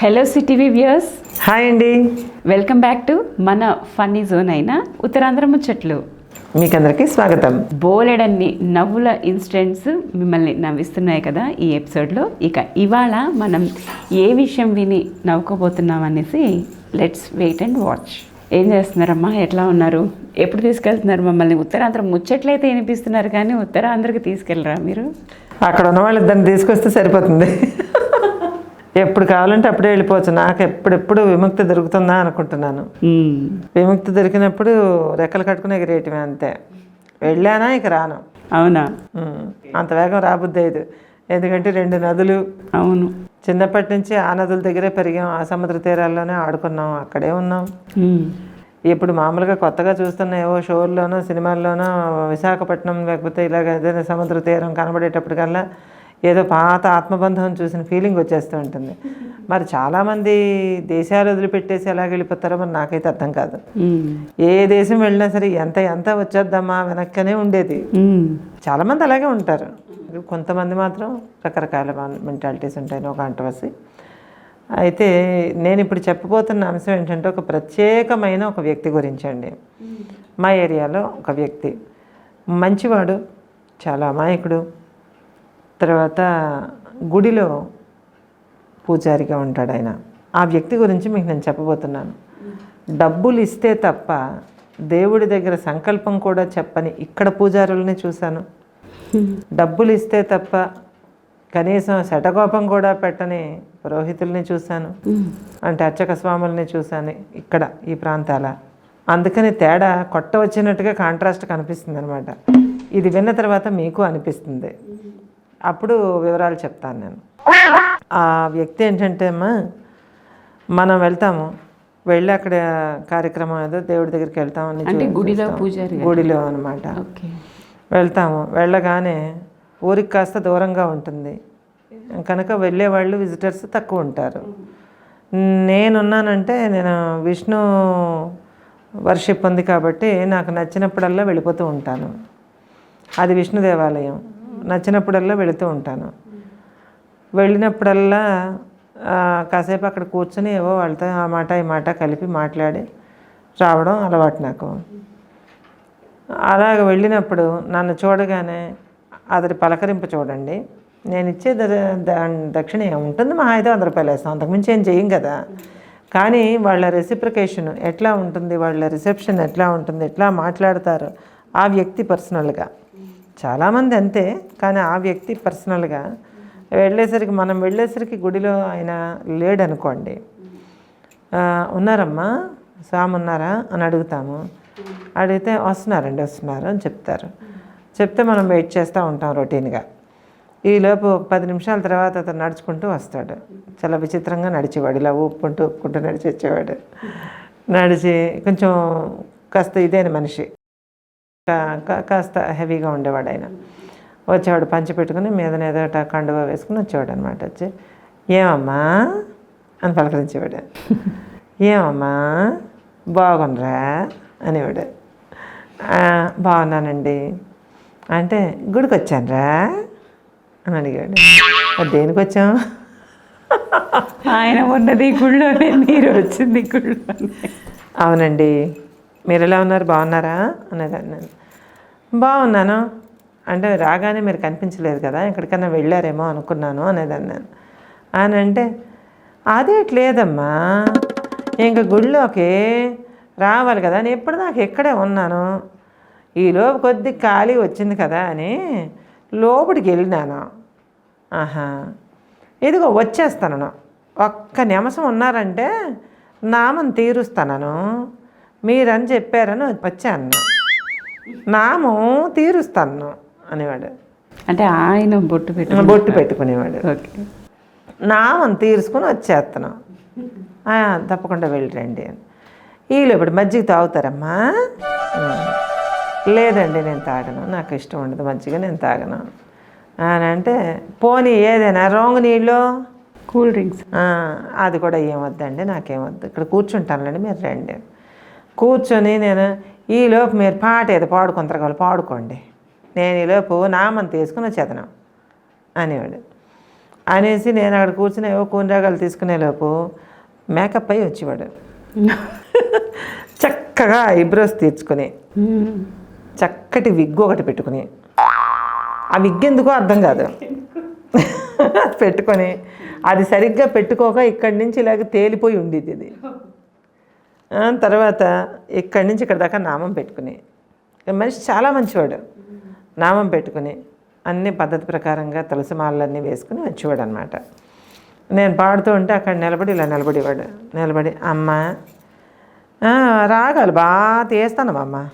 Hello CTV viewers hi అండి welcome back to మన funny zone అయిన ఉత్తరాంధ్ర ముచ్చట్లు. మీకందరికీ స్వాగతం. బోలెడన్ని నవ్వుల ఇన్సిడెంట్స్ మిమ్మల్ని నవ్విస్తున్నాయి కదా ఈ ఎపిసోడ్లో. ఇక ఇవాళ మనం ఏ విషయం విని నవ్వుకోబోతున్నాం అనేసి లెట్స్ వెయిట్ అండ్ వాచ్ ఏం చేస్తున్నారమ్మా? ఎట్లా ఉన్నారు? ఎప్పుడు తీసుకెళ్తున్నారు మమ్మల్ని? ఉత్తరాంధ్ర ముచ్చట్లయితే వినిపిస్తున్నారు కానీ ఉత్తరాంధ్రకి తీసుకెళ్ళరా మీరు? అక్కడ ఉన్న వాళ్ళిద్దరిని తీసుకొస్తే సరిపోతుంది. ఎప్పుడు కావాలంటే అప్పుడే వెళ్ళిపోవచ్చు. నాకు ఎప్పుడెప్పుడు విముక్తి దొరుకుతుందా అనుకుంటున్నాను. విముక్తి దొరికినప్పుడు రెక్కలు కట్టుకుని ఎగిరేయటమే అంతే. వెళ్ళానా ఇక రాను. అవునా? అంత వేగం రాబుద్ది అయ్యేది ఎందుకంటే రెండు నదులు. అవును. చిన్నప్పటి నుంచి ఆ నదుల దగ్గరే పెరిగాం. ఆ సముద్ర తీరాల్లోనే ఆడుకున్నాం. అక్కడే ఉన్నాం. ఇప్పుడు మామూలుగా కొత్తగా చూస్తున్న ఏవో షోల్లోనో సినిమాల్లోనో విశాఖపట్నం లేకపోతే ఇలాగ ఏదైనా సముద్ర తీరం కనబడేటప్పటికల్లా ఏదో పాత ఆత్మబంధం చూసిన ఫీలింగ్ వచ్చేస్తూ ఉంటుంది. మరి చాలామంది దేశాలు వదిలిపెట్టేసి ఎలాగ వెళ్ళిపోతారో మరి నాకైతే అర్థం కాదు. ఏ దేశం వెళ్ళినా సరే ఎంత ఎంత వచ్చేద్దామా వెనక్కనే ఉండేది. చాలామంది అలాగే ఉంటారు. కొంతమంది మాత్రం రకరకాల మెంటాలిటీస్ ఉంటాయి నో కాంట్రవర్సీ అయితే నేను ఇప్పుడు చెప్పబోతున్న అంశం ఏంటంటే ఒక ప్రత్యేకమైన ఒక వ్యక్తి గురించి అండి. మా ఏరియాలో ఒక వ్యక్తి. మంచివాడు చాలా అమాయకుడు తర్వాత గుడిలో పూజారిగా ఉంటాడు ఆయన. ఆ వ్యక్తి గురించి మీకు నేను చెప్పబోతున్నాను. డబ్బులు ఇస్తే తప్ప దేవుడి దగ్గర సంకల్పం కూడా చెప్పని ఇక్కడ పూజారులని చూశాను. డబ్బులు ఇస్తే తప్ప కనీసం శటకోపం కూడా పెట్టని పురోహితుల్ని చూశాను. అంటే అర్చక స్వాములని చూశాను ఇక్కడ ఈ ప్రాంతాల. అందుకని తేడా కొట్ట వచ్చినట్టుగా కాంట్రాస్ట్ కనిపిస్తుంది అనమాట ఇది విన్న తర్వాత మీకు అనిపిస్తుంది. అప్పుడు వివరాలు చెప్తాను నేను. ఆ వ్యక్తి ఏంటంటే అమ్మా మనం వెళ్తాము. వెళ్ళి అక్కడ కార్యక్రమం ఏదో దేవుడి దగ్గరికి వెళ్తామని అంటే చూ- గుడిలో. పూజారి గుడిలో అనమాట వెళ్తాము. వెళ్ళగానే ఊరికి కాస్త దూరంగా ఉంటుంది. కనుక వెళ్ళే వాళ్ళు విజిటర్స్ తక్కువ ఉంటారు. నేనున్నానంటే నేను విష్ణు వర్షిప్ ఉంది కాబట్టి నాకు నచ్చినప్పుడల్లా వెళ్ళిపోతూ ఉంటాను. అది విష్ణు దేవాలయం. నచ్చినప్పుడల్లా వెళుతూ ఉంటాను. వెళ్ళినప్పుడల్లా కాసేపు అక్కడ కూర్చొని ఏవో వాళ్ళతో ఆ మాట ఈ మాట కలిపి మాట్లాడి రావడం అలవాటు నాకు. అలాగ వెళ్ళినప్పుడు నన్ను చూడగానే అతడి పలకరింపు చూడండి. నేను ఇచ్చే దక్షిణ ఉంటుంది మా ఐదు వంద రూపాయలు వేస్తాం అంతకుమించి ఏం చేయం కదా. కానీ వాళ్ళ రెసిప్రికేషన్ ఎట్లా ఉంటుంది వాళ్ళ రిసెప్షన్ ఎట్లా ఉంటుంది ఎట్లా మాట్లాడతారు ఆ వ్యక్తి పర్సనల్గా చాలామంది అంతే కానీ ఆ వ్యక్తి పర్సనల్గా వెళ్ళేసరికి మనం వెళ్ళేసరికి గుడిలో ఆయన లేడనుకోండి. ఉన్నారమ్మా స్వామి ఉన్నారా? అని అడుగుతాము. అడిగితే వస్తున్నారండి వస్తున్నారు అని చెప్తారు. చెప్తే మనం వెయిట్ చేస్తూ ఉంటాం రొటీన్గా. ఈలోపు ఒక పది నిమిషాల తర్వాత అతను నడుచుకుంటూ వస్తాడు. చాలా విచిత్రంగా నడిచేవాడు ఇలా ఊపుకుంటూ ఊపుకుంటూ నడిచి వచ్చేవాడు. నడిచి కొంచెం కాస్త ఇదేన మనిషి? కాస్త హెవీగా ఉండేవాడు ఆయన. వచ్చేవాడు పంచి పెట్టుకుని మీద ఏదోట కండువా వేసుకుని వచ్చేవాడు అనమాట వచ్చి. ఏమమ్మా? అని పలకరించేవాడు. ఏమమ్మా? బాగుండ్రా? అనేవాడు. "ఆ, బాగున్నానండి. అంటే గుడికి వచ్చానురా అని అడిగాడు "మరి దేనికి వచ్చాం ఆయన ఉన్నది గుళ్ళోనే మీరు వచ్చింది గుళ్ళోనే. అవునండి. మీరు ఎలా ఉన్నారు? బాగున్నారా? అనేది అన్నాను బాగున్నాను. అంటే రాగానే మీరు కనిపించలేదు కదా ఎక్కడికైనా వెళ్ళారేమో అనుకున్నాను అనేది అన్నాను అని అంటే అదేట్ లేదమ్మా. ఇంకా గుళ్ళోకి రావాలి కదా నేను ఎప్పుడు నాకు ఎక్కడే ఉన్నాను? ఈలోపు కొద్ది ఖాళీ వచ్చింది కదా అని లోపలికి వెళ్ళినాను. ఆహా. ఇదిగో వచ్చేస్తాను ఒక్క నిమిషం ఉన్నారంటే నామం తీరుస్తాను మీరని చెప్పారని వచ్చాను నామం తీరుస్తాను అనేవాడు. అంటే ఆయన బొట్టు పెట్టు బొట్టు పెట్టుకునేవాడు. ఓకే. నామం తీర్చుకుని వచ్చేస్తున్నాం "ఆ, తప్పకుండా వెళ్ళరండి అని. వీళ్ళు ఇప్పుడు మజ్జిగ తాగుతారమ్మా. లేదండి నేను తాగను. నాకు ఇష్టం ఉండదు మజ్జిగ నేను తాగను. అని అంటే పోనీ ఏదైనా రోంగ్ నీళ్ళు? Cool drinks. "ఆ, అది కూడా ఏమొద్దండి నాకేమొద్దు ఇక్కడ కూర్చుంటానులేండి మీరు రండి కూర్చొని నేను ఈలోపు మీరు పాట ఏదో పాడుకుంటారు కదా పాడుకోండి. నేను ఈలోపు నామం తీసుకుని వచ్చేతను అనేవాడు. అనేసి నేను అక్కడ కూర్చుని ఏవో కూనరాగాలు తీసుకునేలోపు మేకప్ అయి వచ్చేవాడు. చక్కగా ఐబ్రోస్ తీర్చుకుని చక్కటి విగ్ ఒకటి పెట్టుకుని. ఆ విగ్ ఎందుకో అర్థం కాదు. పెట్టుకొని అది సరిగ్గా పెట్టుకోక ఇక్కడి నుంచి ఇలాగ తేలిపోయి ఉండేది ఇది. తర్వాత ఇక్కడి నుంచి ఇక్కడ దాకా నామం పెట్టుకుని. మనిషి చాలా మంచివాడు. నామం పెట్టుకుని అన్ని పద్ధతి ప్రకారంగా తులసిమాలన్నీ వేసుకుని వచ్చేవాడు అనమాట నేను పాడుతూ ఉంటే అక్కడ నిలబడి ఇలా నిలబడేవాడు. నిలబడి అమ్మ రాగాలి రాగాలు బాగా తీస్తాను అమ్మ.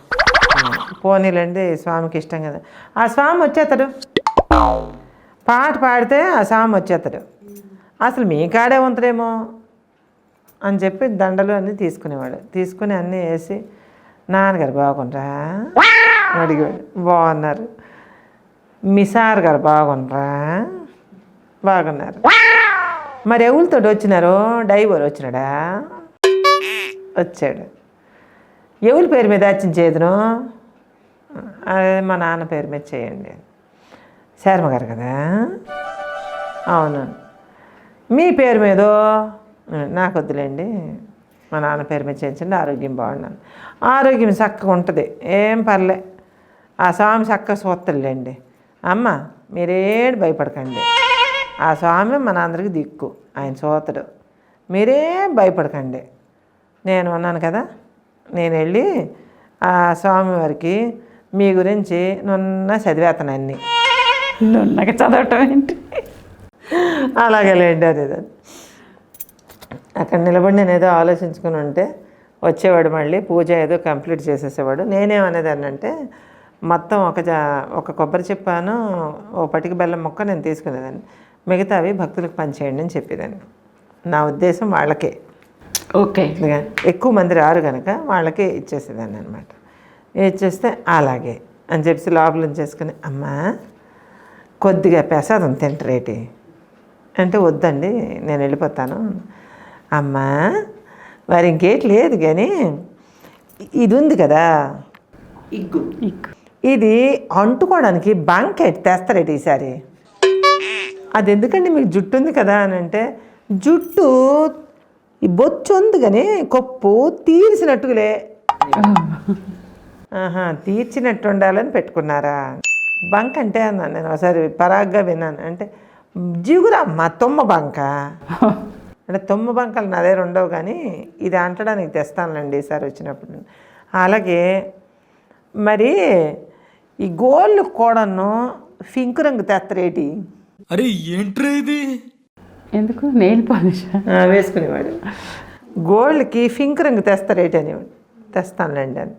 పోనీలండి స్వామికి ఇష్టం కదా. ఆ స్వామి వచ్చేస్తాడు. పాట పాడితే ఆ స్వామి వచ్చేస్తాడు. అసలు మీ కాడే ఉంటుందేమో. అని చెప్పి దండలు అన్నీ తీసుకునేవాడు. తీసుకుని అన్నీ వేసి నాన్నగారు బాగుండ్రా? అడిగాడు బాగున్నారు. మీ సార్ గారు బాగుండ్రా? బాగున్నారు. మరి ఎవరితో వచ్చినారు? డైవర్ వచ్చినాడా? వచ్చాడు. ఎవరి పేరు మీద వచ్చిన చేతును అదే మా నాన్న పేరు మీద చేయండి. శర్మ గారు కదా? అవును. మీ పేరు మీదో? నాకు వద్దులేండి మా నాన్న పేరు మీద చేయించండి ఆరోగ్యం బాగున్నాను. ఆరోగ్యం చక్కగా ఉంటుంది. ఏం పర్లే. ఆ స్వామి చక్కగా చూస్తలేండి అమ్మ మీరేడు భయపడకండి. ఆ స్వామి మన అందరికి దిక్కు. ఆయన చూతడు మీరేం భయపడకండి. నేను ఉన్నాను కదా. నేను వెళ్ళి ఆ స్వామి వారికి మీ గురించి నున్న చదివేస్తాను అన్నీ నున్నగా చదవటం ఏంటి? అలాగే లేండి అది. అక్కడ నిలబడి నేను ఏదో ఆలోచించుకుని ఉంటే వచ్చేవాడు మళ్ళీ పూజ ఏదో కంప్లీట్ చేసేసేవాడు. నేనేమనేదాన్ని అంటే మొత్తం ఒక జా ఒక కొబ్బరి చెప్పాను ఓ పటిక బెల్లం మొక్క నేను తీసుకునేదాన్ని. మిగతావి భక్తులకు పంచేయండి అని చెప్పేదాన్ని. నా ఉద్దేశం వాళ్ళకే. ఓకే. ఎక్కువ మంది రారు కనుక వాళ్ళకే ఇచ్చేసేదాన్ని అనమాట ఇచ్చేస్తే అలాగే అని చెప్పి లోపల చేసుకుని అమ్మా కొద్దిగా ప్రసాదం తింటరేటి? అంటే వద్దండి నేను వెళ్ళిపోతాను. అమ్మా మరి ఇంకేటి లేదు కానీ ఇది ఉంది కదా. ఇగ్గు. ఇది అంటుకోవడానికి బంకెట్ తెస్తారేటి ఈసారి. అది ఎందుకండి మీకు జుట్టు ఉంది కదా అని అంటే జుట్టు ఈ బొచ్చు ఉంది కానీ కొప్పు తీర్చినట్టులే ఆహా తీర్చినట్టు ఉండాలని పెట్టుకున్నారా? బంక్ అంటే అన్నాను నేను ఒకసారి పరాగ్గా విన్నాను. అంటే జిగురమ్మ తొమ్మ బంక. అంటే తొమ్మ బంకలు నా దగ్గర ఉండవు కానీ ఇది అంటడానికి తెస్తానులేండి ఈసారి వచ్చినప్పుడు. అలాగే మరి ఈ గోళ్ళు కూడాను పింక్ రంగు తెత్తరేటి? అరే ఏంట్రా ఇది? ఎందుకు? Nail polish. ఆ, వేసుకునేవాడు. గోల్డ్కి పింక్ రంగు తెస్తారేటి అనేవాడు తెస్తానులేండి అని.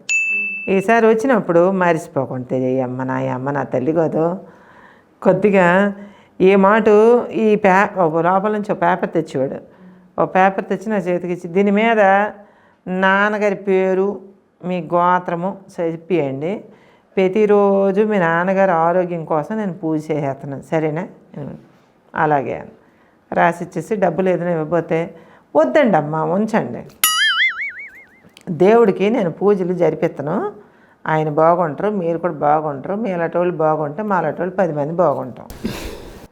ఈసారి వచ్చినప్పుడు మరిచిపోకుంటే ఈ అమ్మ నా ఈ అమ్మ నా తల్లి కాదు. కొద్దిగా ఈ మాట ఈ పే లోపల నుంచి ఒక పేపర్ తెచ్చేవాడు. ఓ పేపర్ తెచ్చి నా చేతికి ఇచ్చి దీని మీద నాన్నగారి పేరు మీ గోత్రము చెప్పియండి. ప్రతిరోజు మీ నాన్నగారి ఆరోగ్యం కోసం నేను పూజ చేసేస్తున్నాను. సరేనా? అలాగే రాసి ఇచ్చేసి డబ్బులు ఏదైనా ఇవ్వబోతే వద్దండి అమ్మా ఉంచండి. దేవుడికి నేను పూజలు జరిపిస్తాను. ఆయన బాగుంటారు మీరు కూడా బాగుంటారు. మీ అలాంటి వాళ్ళు బాగుంటే మా అలాంటి వాళ్ళు పది మంది బాగుంటాం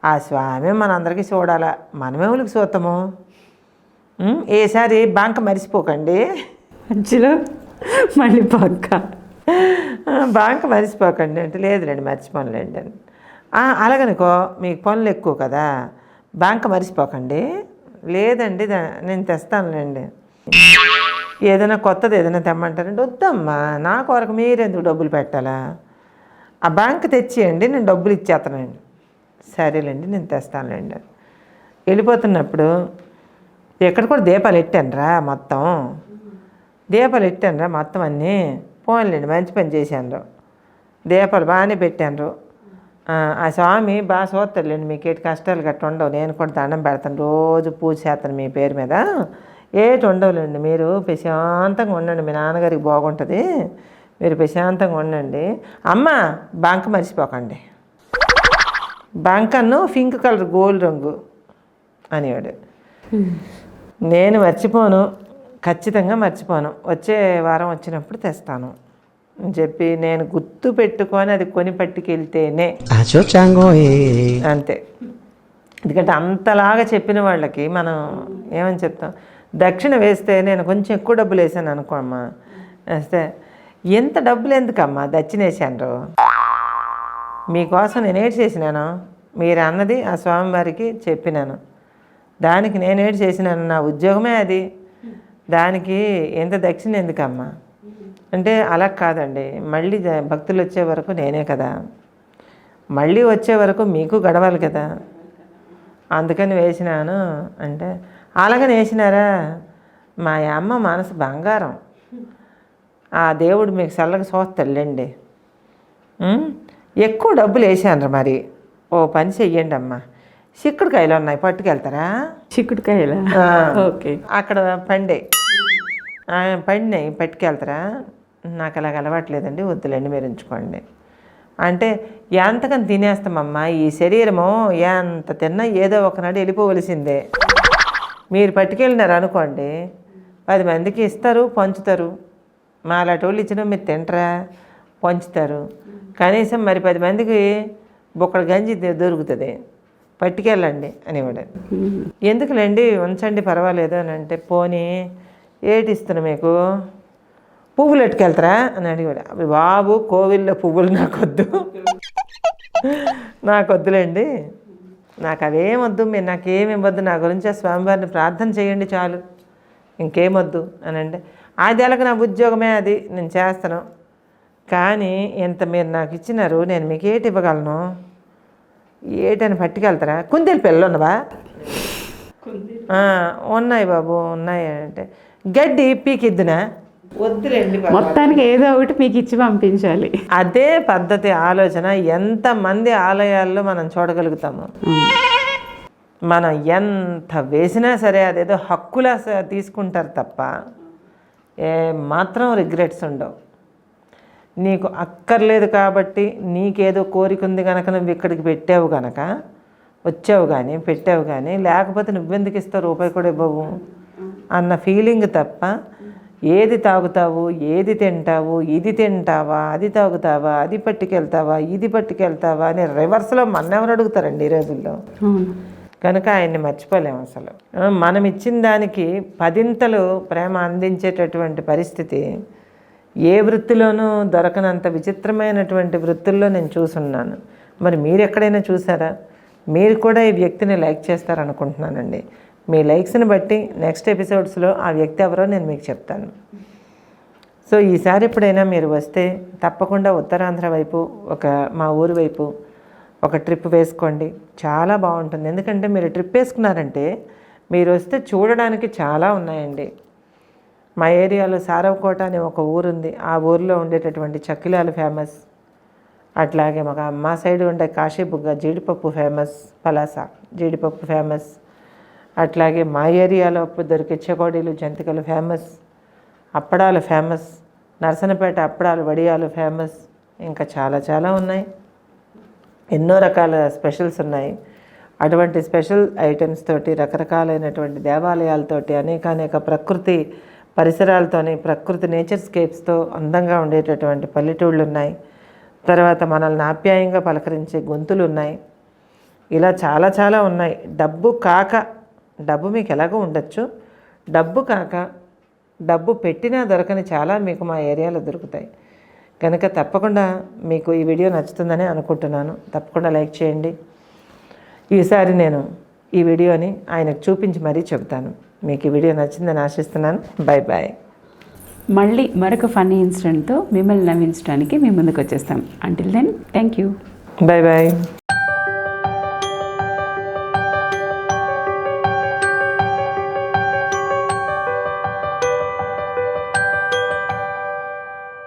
ఆ స్వామి మనందరికీ చూడాలా. మనమే వాళ్ళకి చూస్తాము. ఏసారి బంక మరిచిపోకండి మధ్యలో మళ్ళీ పక్క బాంక మరిచిపోకండి అంటే లేదులేండి మర్చిపోనులేండి అని. "ఆ, అలాగనుకో మీకు పనులు ఎక్కువ కదా బాంక మరిచిపోకండి లేదండి దా- నేను తెస్తానులేండి. ఏదైనా కొత్తది ఏదైనా తెమ్మంటారంటే వద్దమ్మా నా కొరకు మీరెందుకు డబ్బులు పెట్టాలా? ఆ బ్యాంక్ తెచ్చేయండి నేను డబ్బులు ఇచ్చేస్తానండి సరేలేండి నేను తెస్తానులేండి వెళ్ళిపోతున్నప్పుడు ఎక్కడ కూడా దీపాలు ఎట్టానురా మొత్తం. దీపాలు ఎట్టానురా మొత్తం అన్నీ. పోన్లేండి మంచి పని చేశాను దీపాలు బాగానే పెట్టాను ఆ స్వామి బాగా చూస్తాడులేండి మీకు ఎటు కష్టాలు గట్ట ఉండవు. నేను కూడా దండం పెడతాను. రోజు పూజ చేస్తాను మీ పేరు మీద. ఏటి ఉండవులేండి మీరు. ప్రశాంతంగా ఉండండి. మీ నాన్నగారికి బాగుంటుంది. మీరు ప్రశాంతంగా ఉండండి. అమ్మ బంక మర్చిపోకండి. బంకన్ను పింక్ కలర్ గోల్డ్ రంగు అనేవాడు. నేను మర్చిపోను. ఖచ్చితంగా మర్చిపోను. వచ్చే వారం వచ్చినప్పుడు తెస్తాను. అని చెప్పి నేను గుర్తు పెట్టుకొని అది కొని పట్టుకెళ్తేనే. అంతే. ఎందుకంటే అంతలాగా చెప్పిన వాళ్ళకి మనం ఏమని చెప్తాం? దక్షిణ వేస్తే నేను కొంచెం ఎక్కువ డబ్బులు వేసాను అనుకో అమ్మా. వేస్తే ఎంత డబ్బులు ఎందుకమ్మా దక్షిణ వేసాను మీకోసం నేను ఏడు చేసినాను? మీరు అన్నది ఆ స్వామివారికి చెప్పినాను. దానికి నేనేటి చేసినాను? నా ఉద్యోగమే అది. దానికి ఎంత దక్షిణ ఎందుకమ్మా? అంటే అలా కాదండి. మళ్ళీ భక్తులు వచ్చే వరకు నేనే కదా. మళ్ళీ వచ్చే వరకు మీకు గడవాలి కదా. అందుకని వేసినాను అంటే అలాగని వేసినారా మా అమ్మ మనసు బంగారం. ఆ దేవుడు మీకు చల్లగా చూస్తాడులేండి ఎక్కువ డబ్బులు వేసాను మరి. ఓ పని చెయ్యండి అమ్మా చిక్కుడుకాయలు ఉన్నాయి పట్టుకెళ్తారా? చిక్కుడుకాయలా. ఓకే. అక్కడ పండే. పండినాయి పట్టుకెళ్తారా? నాకు అలాగ అలవాట్లేదండి వద్దులేండి మీరు ఉంచుకోండి. అంటే ఎంతకని తినేస్తామమ్మా ఈ శరీరము ఎంత తిన్నా ఏదో ఒకనాడు వెళ్ళిపోవలసిందే. మీరు పట్టుకెళ్ళినారు అనుకోండి పది మందికి ఇస్తారు పంచుతారు. మాలాంటి వాళ్ళు ఇచ్చిన మీరు తింటరా? పంచుతారు. కనీసం మరి పది మందికి బొక్కడు గంజి దొరుకుతుంది. పట్టుకెళ్ళండి అనేవాడు ఎందుకులేండి? ఉంచండి పర్వాలేదు అని అంటే పోనీ ఏటిస్తున్నా మీకు? పువ్వులు ఎట్టుకెళ్తారా? అని అడిగాడు. అవి బాబు కోవిల్లో పువ్వులు నాకొద్దు. నాకొద్దులేండి. నాకు అవేం వద్దు మీరు నాకేమి ఇవ్వద్దు నా గురించి ఆ స్వామివారిని ప్రార్థన చేయండి చాలు. ఇంకేమొద్దు అని అంటే అది నా ఉద్యోగమే అది నేను చేస్తాను. కానీ ఇంత మీరు నాకు ఇచ్చినారు నేను మీకు ఏటి ఇవ్వగలను? ఏటని పట్టుకెళ్తారా? కుందేలు పిల్లలు ఉన్నవా? ఆ, ఉన్నాయి బాబు ఉన్నాయి అంటే. గడ్డి పీకిద్దునా? వద్దులేండి బాబు. మొత్తానికి ఏదో ఒకటి మీకు ఇచ్చి పంపించాలి. అదే పద్ధతి ఆలోచన. ఎంతమంది ఆలయాల్లో మనం చూడగలుగుతాము? మనం ఎంత వేసినా సరే అదేదో హక్కులా స- తీసుకుంటారు తప్ప ఏ మాత్రం రిగ్రెట్స్ ఉండవు. నీకు అక్కర్లేదు కాబట్టి నీకేదో కోరిక ఉంది కనుక నువ్వు ఇక్కడికి పెట్టావు కనుక వచ్చావు కానీ పెట్టావు కానీ లేకపోతే నువ్వెందుకు ఇస్తావు రూపాయి కూడా ఇవ్వవు అన్న ఫీలింగ్ తప్ప ఏది తాగుతావు ఏది తింటావు ఇది తింటావా అది తాగుతావా అది పట్టుకెళ్తావా ఇది పట్టుకెళ్తావా అని రివర్స్లో మన్నెవరు అడుగుతారండి ఈ రోజుల్లో? కనుక ఆయన్ని మర్చిపోలేము అసలు. మనం ఇచ్చిన దానికి పదింతలు ప్రేమ అందించేటటువంటి పరిస్థితి ఏ వృత్తిలోనూ దొరకనంత విచిత్రమైనటువంటి వృత్తుల్లో నేను చూసున్నాను. మరి మీరు ఎక్కడైనా చూసారా? మీరు కూడా ఈ వ్యక్తిని లైక్ చేస్తారనుకుంటున్నానండి. మీ లైక్స్ని బట్టి నెక్స్ట్ ఎపిసోడ్స్లో ఆ వ్యక్తి ఎవరో నేను మీకు చెప్తాను. సో ఈసారి ఎప్పుడైనా మీరు వస్తే తప్పకుండా ఉత్తరాంధ్ర వైపు ఒక మా ఊరు వైపు ఒక ట్రిప్ వేసుకోండి. చాలా బాగుంటుంది. ఎందుకంటే మీరు ట్రిప్ వేసుకున్నారంటే మీరు వస్తే చూడడానికి చాలా ఉన్నాయండి. మా ఏరియాలో సారవకోట అనే ఒక ఊరుంది. ఆ ఊరిలో ఉండేటటువంటి చక్కిలాలు ఫేమస్. అట్లాగే మాకు మా సైడ్ ఉండే కాశీబుగ్గ జీడిపప్పు ఫేమస్. పలాస జీడిపప్పు ఫేమస్. అట్లాగే మా ఏరియాలో దొరికే చెకోడీలు జంతికలు ఫేమస్. అప్పడాలు ఫేమస్. నరసనపేట అప్పడాలు వడియాలు ఫేమస్. ఇంకా చాలా చాలా ఉన్నాయి. ఎన్నో రకాల స్పెషల్స్ ఉన్నాయి. అటువంటి స్పెషల్ ఐటమ్స్ తోటి రకరకాలైనటువంటి దేవాలయాలతోటి అనేక అనేక ప్రకృతి పరిసరాలతోని ప్రకృతి నేచర్ స్కేప్స్తో అందంగా ఉండేటటువంటి పల్లెటూళ్ళు ఉన్నాయి తర్వాత మనల్ని ఆప్యాయంగా పలకరించే గొంతులు ఉన్నాయి ఇలా చాలా చాలా ఉన్నాయి. డబ్బు కాక డబ్బు మీకు ఎలాగో ఉండొచ్చు. డబ్బు కాక డబ్బు పెట్టినా దొరకని చాలా మీకు మా ఏరియాలో దొరుకుతాయి. కనుక తప్పకుండా మీకు ఈ వీడియో నచ్చుతుందని అనుకుంటున్నాను. తప్పకుండా లైక్ చేయండి. ఈసారి నేను ఈ వీడియోని ఆయనకు చూపించి మరీ చెబుతాను. మీకు ఈ వీడియో నచ్చిందని ఆశిస్తున్నాను. బాయ్ బాయ్ మళ్ళీ మరొక ఫన్నీ ఇన్సిడెంట్తో మిమ్మల్ని నవ్వించడానికి మీ ముందుకు వచ్చేస్తాం until then thank you bye bye